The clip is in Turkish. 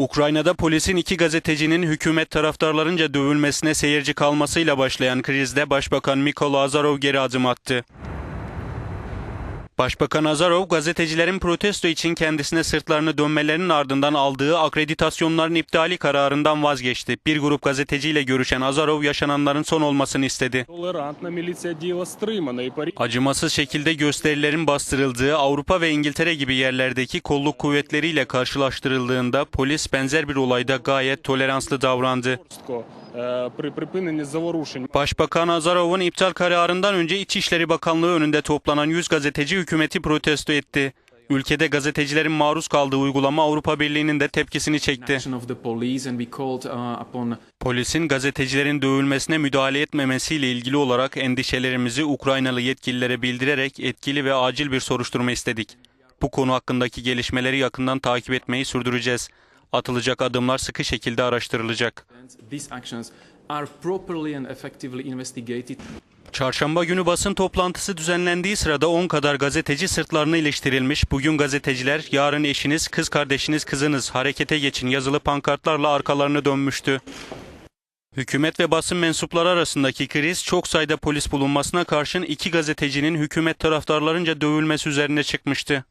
Ukrayna'da polisin iki gazetecinin hükümet taraftarlarınca dövülmesine seyirci kalmasıyla başlayan krizde Başbakan Mikola Azarov geri adım attı. Başbakan Azarov gazetecilerin protesto için kendisine sırtlarını dönmelerinin ardından aldığı akreditasyonların iptali kararından vazgeçti. Bir grup gazeteciyle görüşen Azarov yaşananların son olmasını istedi. Acımasız şekilde gösterilerin bastırıldığı Avrupa ve İngiltere gibi yerlerdeki kolluk kuvvetleriyle karşılaştırıldığında polis benzer bir olayda gayet toleranslı davrandı. жорстко е, при припиненні заворушень. Başbakan Azarov'un iptal kararından önce İçişleri Bakanlığı önünde toplanan 100 gazeteci hükümeti protesto etti. Ülkede gazetecilerin maruz kaldığı uygulama Avrupa Birliği'nin de tepkisini çekti. action of the police and we called uh, upon Polisin gazetecilerin dövülmesine müdahale etmemesiyle ilgili olarak endişelerimizi Ukraynalı yetkililere bildirerek etkili ve acil bir soruşturma istedik. Bu konu hakkındaki gelişmeleri yakından takip etmeyi sürdüreceğiz. Atılacak adımlar sıkı şekilde araştırılacak. Çarşamba günü basın toplantısı düzenlendiği sırada 10 kadar gazeteci sırtlarını iliştirilmiş. Bugün gazeteciler yarın eşiniz, kız kardeşiniz, kızınız harekete geçin yazılı pankartlarla arkalarını dönmüştü. Hükümet ve basın mensupları arasındaki kriz çok sayıda polis bulunmasına karşın iki gazetecinin hükümet taraftarlarınca dövülmesi üzerine çıkmıştı.